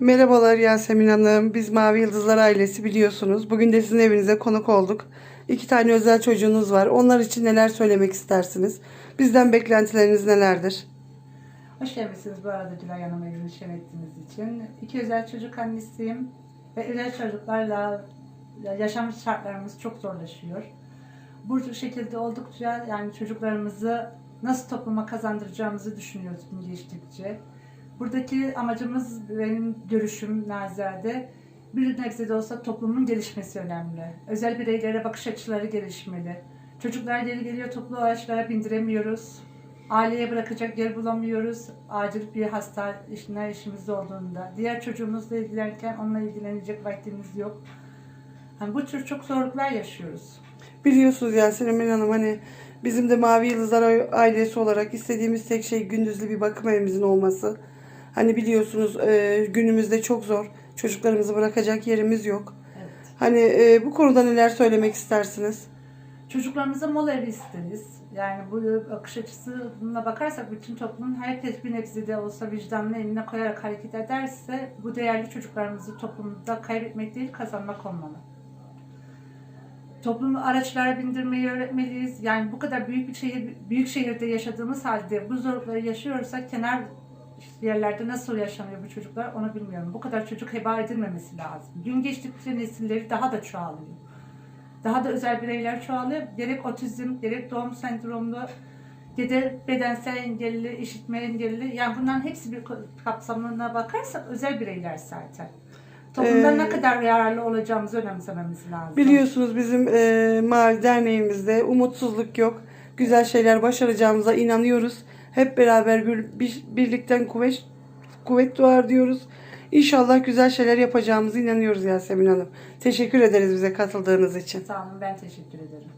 Merhabalar Yasemin Hanım. Biz Mavi Yıldızlar ailesi biliyorsunuz. Bugün de sizin evinize konuk olduk. İki tane özel çocuğunuz var. Onlar için neler söylemek istersiniz? Bizden beklentileriniz nelerdir? Hoş gelmişsiniz bu arada Gülay Hanım evini şen ettiğiniz için. İki özel çocuk annesiyim ve özel çocuklarla yaşam şartlarımız çok zorlaşıyor. Bu şekilde oldukça yani çocuklarımızı nasıl topluma kazandıracağımızı düşünüyoruz gün geçtikçe. Buradaki amacımız benim görüşüm nazade bir nebze de olsa toplumun gelişmesi önemli. Özel bireylere bakış açıları gelişmeli. Çocuklar geri geliyor toplu araçlara bindiremiyoruz. Aileye bırakacak yer bulamıyoruz. Acil bir hasta işine işimiz olduğunda. Diğer çocuğumuzla ilgilenirken onunla ilgilenecek vaktimiz yok. Hani bu tür çok zorluklar yaşıyoruz. Biliyorsunuz Yasemin Hanım hani bizim de Mavi Yıldızlar ailesi olarak istediğimiz tek şey gündüzlü bir bakım evimizin olması. Hani biliyorsunuz e, günümüzde çok zor. Çocuklarımızı bırakacak yerimiz yok. Evet. Hani e, bu konuda neler söylemek istersiniz? Çocuklarımıza mola evi isteriz. Yani bu bakış açısına bakarsak bütün toplumun herkes bir nebze de olsa vicdanını eline koyarak hareket ederse bu değerli çocuklarımızı toplumda kaybetmek değil kazanmak olmalı. Toplumu araçlara bindirmeyi öğretmeliyiz. Yani bu kadar büyük bir şehir, büyük şehirde yaşadığımız halde bu zorlukları yaşıyorsak kenar yerlerde nasıl yaşanıyor bu çocuklar onu bilmiyorum. Bu kadar çocuk heba edilmemesi lazım. Gün geçtikçe nesilleri daha da çoğalıyor. Daha da özel bireyler çoğalıyor. Gerek otizm, gerek doğum sendromlu, gerek bedensel engelli, işitme engelli. Yani bunların hepsi bir kapsamına bakarsak özel bireyler zaten. Toplumda Ee, ne kadar yararlı olacağımızı önemsememiz lazım. Biliyorsunuz bizim e, Mavi Derneğimizde umutsuzluk yok. Güzel şeyler başaracağımıza inanıyoruz. Hep beraber bir, bir- birlikten kuvvet kuvvet doğar diyoruz. İnşallah güzel şeyler yapacağımıza inanıyoruz Yasemin Hanım. Teşekkür ederiz bize katıldığınız için. Sağ olun ben teşekkür ederim.